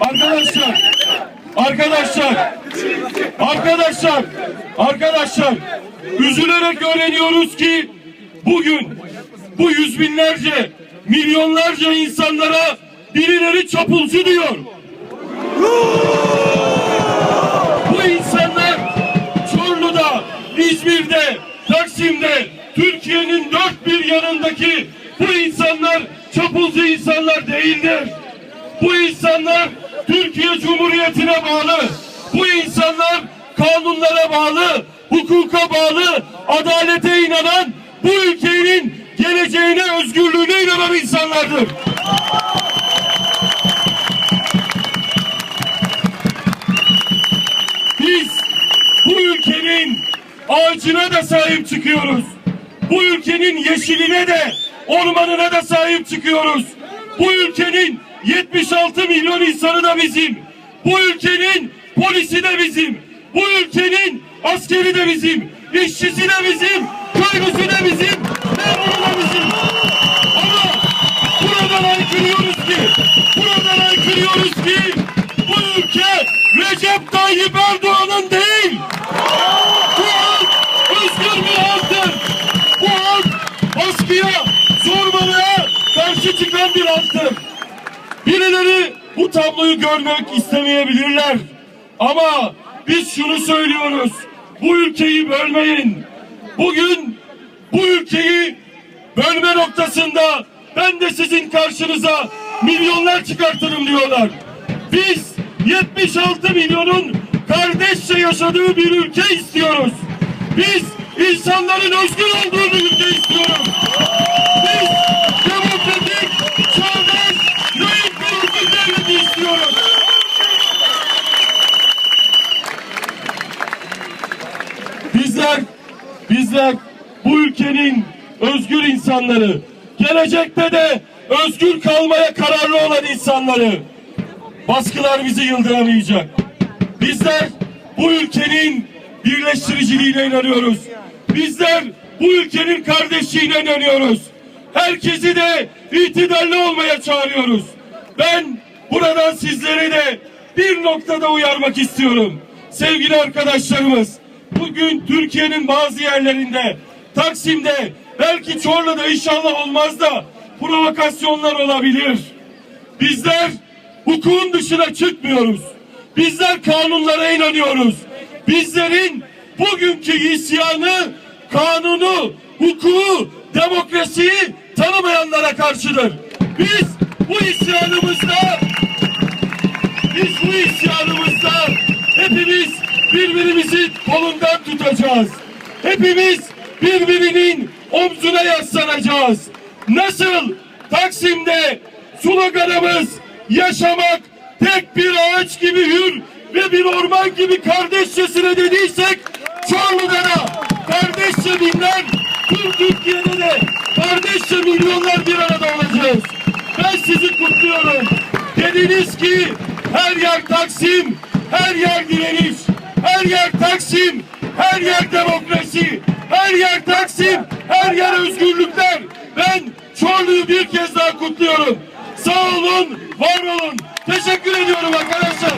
Arkadaşlar, arkadaşlar, arkadaşlar, arkadaşlar, üzülerek öğreniyoruz ki bugün bu yüz binlerce, milyonlarca insanlara birileri çapulcu diyor. Bu insanlar Çorlu'da, İzmir'de, Taksim'de, Türkiye'nin dört bir yanındaki bu insanlar çapulcu insanlar değildir. Bu insanlar Türkiye Cumhuriyeti'ne bağlı. Bu insanlar kanunlara bağlı, hukuka bağlı, adalete inanan, bu ülkenin geleceğine, özgürlüğüne inanan insanlardır. Biz bu ülkenin ağacına da sahip çıkıyoruz. Bu ülkenin yeşiline de ormanına da sahip çıkıyoruz. Bu ülkenin 76 milyon insanı da bizim. Bu ülkenin polisi de bizim. Bu ülkenin askeri de bizim. işçisi de bizim. Köylüsü de bizim. Memuru da bizim. Ama buradan aykırıyoruz ki, buradan aykırıyoruz ki bu ülke Recep Tayyip Erdoğan'ın değil. Bu halk özgür bir halktır. Bu halk baskıya, zorbalığa karşı çıkan bir halktır. Birileri bu tabloyu görmek istemeyebilirler. Ama biz şunu söylüyoruz. Bu ülkeyi bölmeyin. Bugün bu ülkeyi bölme noktasında ben de sizin karşınıza milyonlar çıkartırım diyorlar. Biz 76 milyonun kardeşçe yaşadığı bir ülke istiyoruz. Biz insanların özgür olduğu bir ülke istiyoruz. Biz Bizler, bizler bu ülkenin özgür insanları, gelecekte de özgür kalmaya kararlı olan insanları, baskılar bizi yıldıramayacak. Bizler bu ülkenin birleştiriciliğine inanıyoruz. Bizler bu ülkenin kardeşliğine inanıyoruz. Herkesi de itidalli olmaya çağırıyoruz. Ben buradan sizlere de bir noktada uyarmak istiyorum. Sevgili arkadaşlarımız, bugün Türkiye'nin bazı yerlerinde, Taksim'de, belki Çorlu'da inşallah olmaz da provokasyonlar olabilir. Bizler hukukun dışına çıkmıyoruz. Bizler kanunlara inanıyoruz. Bizlerin bugünkü isyanı kanunu, hukuku, demokrasiyi tanımayanlara karşıdır. Biz bu isyanımızda biz bu isyanımızda hepimiz birbirimizi kolundan tutacağız. Hepimiz birbirinin omzuna yaslanacağız. Nasıl Taksim'de sloganımız yaşamak tek bir ağaç gibi hür ve bir orman gibi kardeşçesine dediysek Çorlu'da da kardeşçe binler, tüm Türkiye'de de kardeşçe milyonlar bir arada olacağız. Ben sizi kutluyorum. Dediniz ki her yer Taksim, her yer direniş, her yer Taksim, her yer demokrasi, her yer Taksim, her yer özgürlükler. Ben Çorlu'yu bir kez daha kutluyorum. Sağ olun, var olun. Teşekkür ediyorum arkadaşlar.